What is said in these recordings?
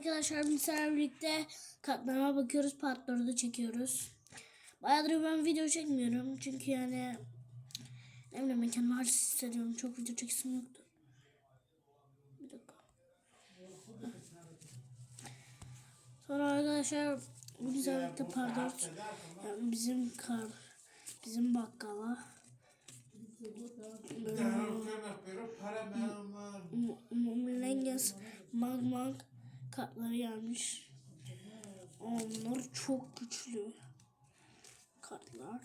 Arkadaşlar bizlerle birlikte katlarına bakıyoruz. Partları da çekiyoruz. Bayağıdır ben video çekmiyorum. Çünkü yani ne bileyim kendimi halsiz hissediyorum. Çok video çekisim yoktu. Bir dakika. Sonra arkadaşlar bu bizlerle birlikte part 4 yani bizim kar bizim bakkala Mlenges Mag Mag kartları gelmiş. Onlar çok güçlü kartlar.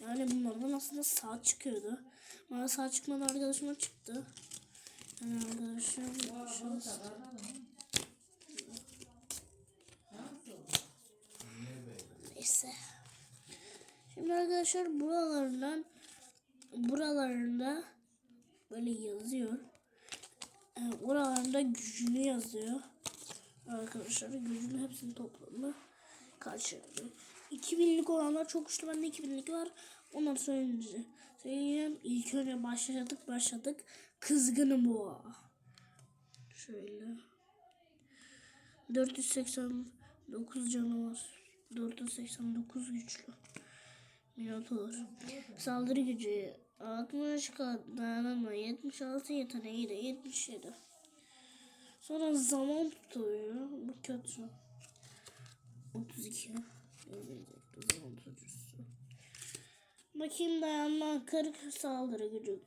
Yani bunlardan aslında saat çıkıyordu. Bana saat çıkmadı arkadaşıma çıktı. Yani arkadaşım. Neyse. Şimdi arkadaşlar buralarından buralarında böyle yazıyor. Yani oralarında gücünü yazıyor. Arkadaşlar gücünü hepsini toplamda karşılıyor. 2000'lik olanlar çok güçlü. Bende 2000'lik var. Onları söyleyince söyleyeceğim. İlk önce başladık başladık. Kızgın boğa. Şöyle. 489 canı var. 489 güçlü. Minotaur. Saldırı gücü 60 kat dayanama 76 yeteneği de 77. Sonra zaman tutuyor. Bu kötü. 32. Evet, zaman tutucusu. Bakayım dayanma 40 saldırı gücü.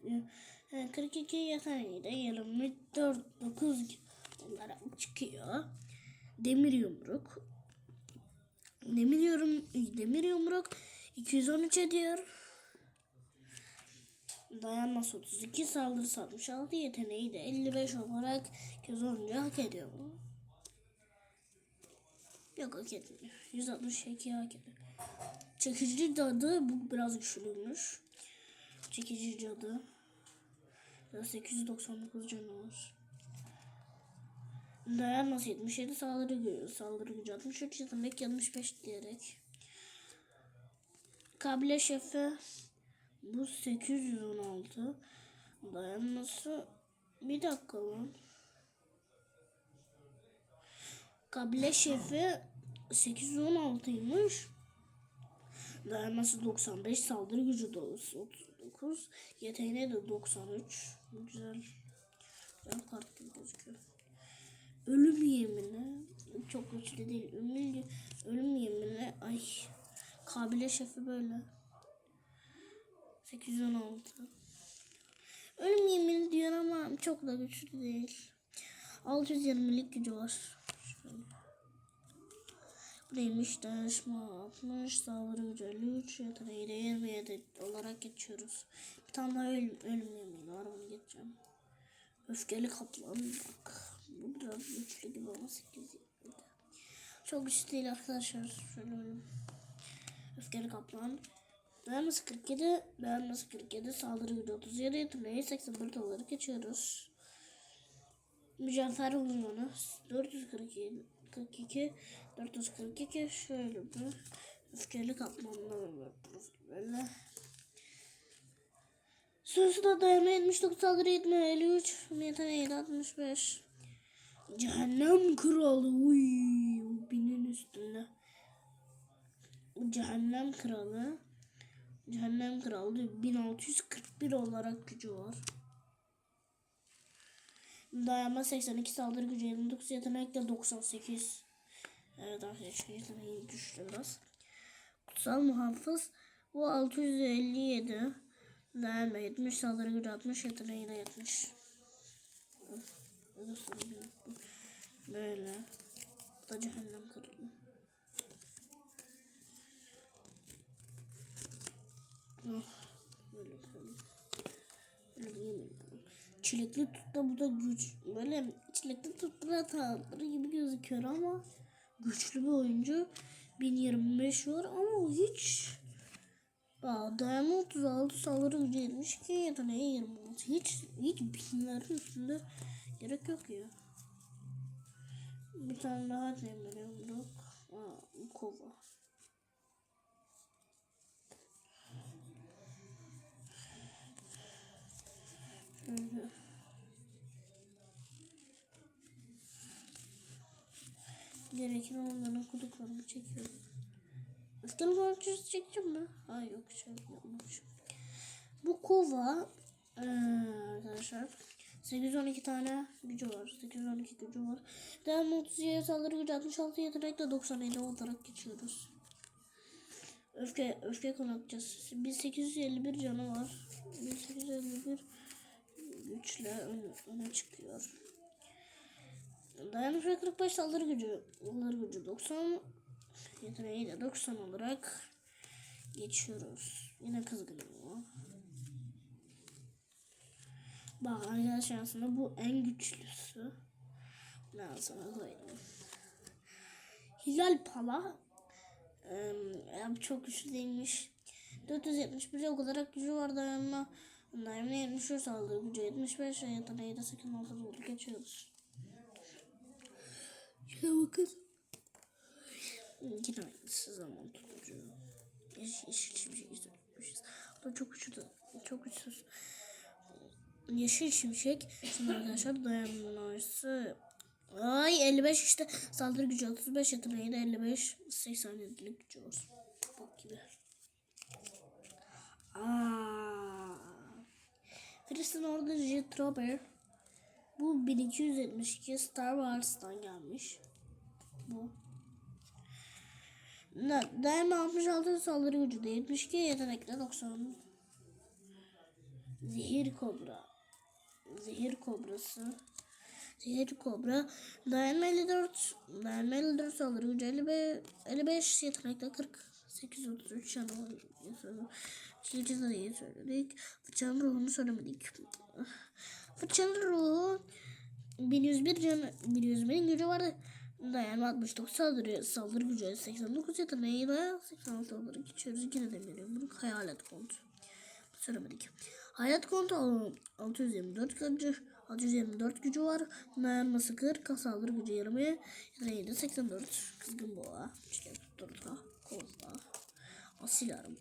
e, 42 yeteneği de 24 9 olarak çıkıyor. Demir yumruk. Demir yorum demir yumruk 213 ediyor. Dayanması 32, saldırısı 66, yeteneği de 55 olarak göz önce hak ediyor mu? Yok hak etmiyor. 162 hak ediyor. Çekici cadı bu biraz güçlüymüş. Çekici cadı. 899 canı var. Dayanması 77, saldırı gücü, saldırı gücü 63, yetenek 75 diyerek. Kabile şefi bu 816 dayanması bir dakika lan. Kabile şefi 816'ymış. Dayanması 95, saldırı gücü de 39, yeteneği de 93. Güzel. Güzel kart gibi gözüküyor. Ölüm yemini çok güçlü değil. Ölüm, ölüm yemini ay kabile şefi böyle. 816. Ölüm yemini diyor ama çok da güçlü değil. 620'lik gücü var. Neymiş? Dayanışma 60, saldırı gücü 53, yeteneği de 27 olarak geçiyoruz. Bir tane daha ölüm, ölüm yemini var onu geçeceğim. Öfkeli kaplan bak. Bu biraz güçlü gibi ama 8 Çok güçlü değil arkadaşlar. Şöyle ölüm. Öfkeli kaplan. Dayanması 47, dayanması 47, saldırı gücü 37, yeteneği 81 olarak geçiyoruz. Mücevher uzmanı 442, 42, 442 şöyle bir öfkeli kaplanlar var böyle. Sözü de dayanma 79, saldırı 70, 53, yeteneği 65. Cehennem kralı, uy, binin üstünde. Cehennem kralı. Cehennem Kralı 1641 olarak gücü var. Dayanma 82 saldırı gücü 29 yetenekle 98. Evet arkadaşlar yeteneği düştü biraz. Kutsal muhafız bu 657. Dayanma 70 saldırı gücü 60 yeteneği de 70. Böyle. Bu da cehennem kralı. Oh, böyle böyle yemin Çilekli tutta bu da güç. Böyle çilekli tutta tatlı gibi gözüküyor ama güçlü bir oyuncu. 1025 var ama hiç Aa, dayanma 36 saldırı gücü 72 yeteneği 26 hiç hiç binlerin üstünde gerek yok ya bir tane daha demir yumruk Aa, kova Şöyle. Gereken onların kuduklarını çekiyorum. Öfkeli parçası çekeceğim mi? Hayır yok şey yapmamış. Bu kova eee, arkadaşlar 812 tane gücü var. 812 gücü var. Devam 37 saldırı gücü 66 yetenekle 97 olarak geçiyoruz. Öfke öfke konakçası. 1851 canı var. 1851 güçle ön- öne çıkıyor. Dayanıklı 45 saldırı gücü. Saldırı gücü 90. Yeteneği de 90 olarak geçiyoruz. Yine kızgınım o. Bak arkadaşlar aslında bu en güçlüsü. Ben sana koyayım. Hilal Pala ya çok güçlü değilmiş. 471 ok olarak gücü var dayanma. Dayanma 73 saldırı gücü 75 yeteneği de 86 oldu geçiyoruz. Şuna bakın. Yine aynısı zaman tutucu. Yeşil, yeşil şimşek izlemişiz. Da çok güçlü. Çok güçsüz. Yeşil şimşek. Şimdi arkadaşlar dayanması. Ay 55 işte saldırı gücü 35 yeteneği de 55 87'lik gücü var. Bak gibi. Aa. Filistin orada Jet Robert. Bu 1272 Star Wars'tan gelmiş. Bu. Daima 66 saldırı gücü de 72 yetenekle 90. Zehir kobra. Zehir kobrası. Zehir kobra. Dayanma 54. Dayanma 54 saldırı gücü 55, 55 yetenekle 48 33 canı var. Çiğci de iyi söyledik. Fırçanın ruhunu söylemedik. Fırçanın ruhu 1101 canı 1101 gücü vardı. Dayanma 69 saldırı saldırı gücü 89 yeteneği de 86 saldırı geçiyoruz. Yine de veriyorum bunu hayalet kontu. Söylemedik. Hayalet kontu 624 gücü 624 gücü var. Dayanması 40 saldırı gücü 20 yeteneği de 84 kızgın boğa. Çiçek tutturda kozda. Asil arma.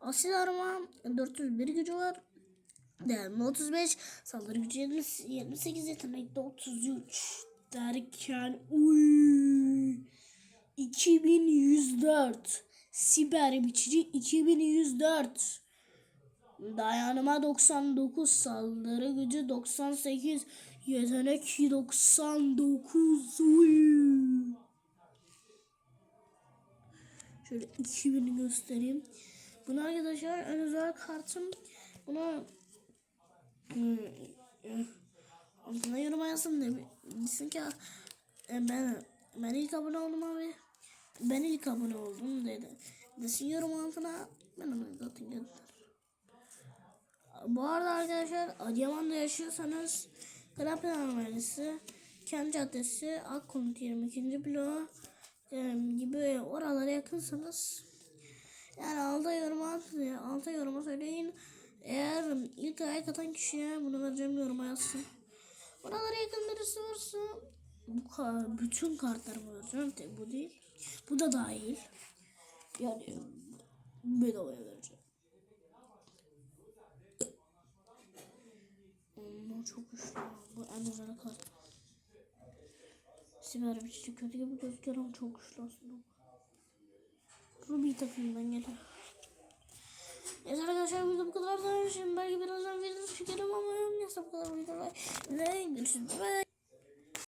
Asil arma 401 gücü var. Dayanma 35, saldırı gücü 20 78, yetenekte 33 derken uy 2104 siber biçici 2104 dayanma 99 saldırı gücü 98 yetenek 99 uy. Şöyle 2000'i göstereyim. Bunu arkadaşlar en özel kartım. Buna hmm, altına yoruma yazsın de ki e, ben ben ilk abone oldum abi. Ben ilk abone oldum dedi. Desin yorum altına ben onu zaten gönder. Bu arada arkadaşlar Adıyaman'da yaşıyorsanız Karapelan Mahallesi Kent Caddesi Akkonut 22. bloğu e, gibi oralara yakınsanız yani alta yoruma alta yoruma söyleyin. Eğer ilk ayak atan kişiye bunu vereceğim yoruma yazsın. Buralara yakın birisi varsa bu ka- bütün kartlarımı vereceğim. Tek bu değil. Bu da dahil. Yani bedavaya vereceğim. Onlar çok güçlü. Bu en özel kart. Siber bir çiçek kötü gibi gözüküyor ama çok güçlü aslında. Ruby takımından geliyor. Evet arkadaşlar video bu kadar da şimdi belki birazdan video çekerim ama neyse bu kadar video ve görüşürüz. Bye.